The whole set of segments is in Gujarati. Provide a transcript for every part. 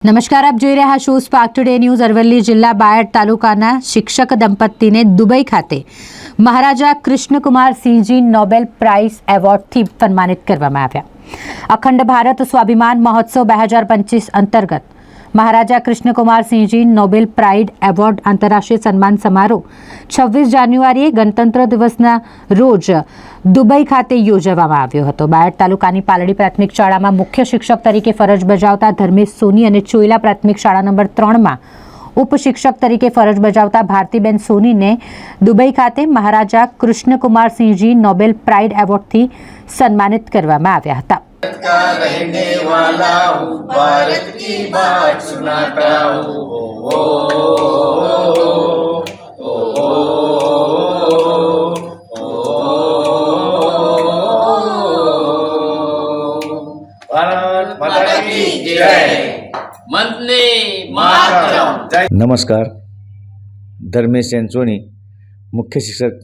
નમસ્કાર, આપ જોઈ રહ્યા છો સ્પાર્ક ટુડે ન્યૂઝ અરવલ્લી જિલ્લા બાયડ તાલુકાના શિક્ષક દંપતીને દુબઈ ખાતે મહારાજા કૃષ્ણકુમાર સિંહજી નોબેલ પ્રાઇઝ એવોર્ડથી સન્માનિત કરવામાં આવ્યા. અખંડ ભારત સ્વાભિમાન મહોત્સવ બે હજાર પચીસ અંતર્ગત Maharaja Krishnakumarsinhji Nobel pride award આંતરરાષ્ટ્રીય સન્માન સમારોહ છવ્વીસ જાન્યુઆરીએ ગણતંત્ર દિવસના રોજ દુબઈ ખાતે યોજવામાં આવ્યો હતો. બાયડ તાલુકાની પાલડી પ્રાથમિક શાળામાં મુખ્ય શિક્ષક તરીકે ફરજ બજાવતા ધર્મેશ સોની અને ચોઈલા પ્રાથમિક શાળા નંબર ત્રણમાં ઉપશિક્ષક તરીકે ફરજ બજાવતા ભારતીબેન સોનીને દુબઈ ખાતે મહારાજા કૃષ્ણકુમારસિંહજી નોબેલ પ્રાઇડ એવોર્ડથી સન્માનિત કરવામાં આવ્યા હતા. का रहने वाला हूँ भारत की बात सुनाता हूँ ओ, ओ, ओ, ભારત માતા કી જય મંદને માતરમ જય નમસ્કાર ધર્મેશ એન સોની મુખ્ય શિક્ષક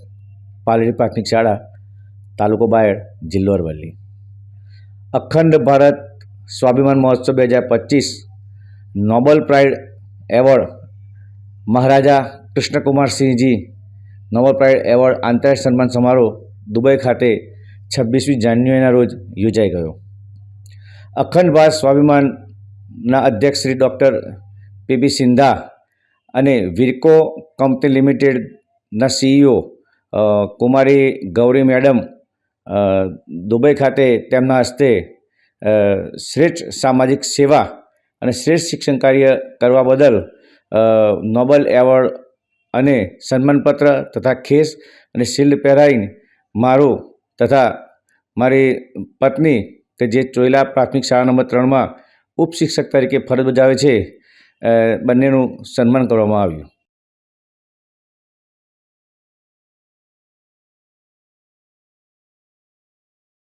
પાલડી પ્રાથમિક શાળા તાલુકો બાયડ જિલ્લો અરવલ્લી અખંડ ભારત સ્વાભિમાન મહોત્સવ બે હજાર પચીસ Nobel pride award Maharaja Krishnakumar Sinhji Nobel pride award આંતરરાષ્ટ્રીય સન્માન સમારોહ દુબઈ ખાતે છવ્વીસમી જાન્યુઆરીના રોજ યોજાઈ ગયો. અખંડ ભારત સ્વાભિમાનના અધ્યક્ષ શ્રી ડૉક્ટર પીપી સિંધા અને વિરકો કંપની લિમિટેડના સીઈઓ કુમારી ગૌરી મેડમ દુબઈ ખાતે તેમના હસ્તે શ્રેષ્ઠ સામાજિક સેવા અને શ્રેષ્ઠ શિક્ષણ કાર્ય કરવા બદલ નોબલ એવોર્ડ અને સન્માનપત્ર તથા ખેસ અને શિલ્ડ પહેરાવીને મારું તથા મારી પત્ની કે જે ચોઈલા પ્રાથમિક શાળા નંબર ત્રણમાં ઉપશિક્ષક તરીકે ફરજ બજાવે છે બંનેનું સન્માન કરવામાં આવ્યું.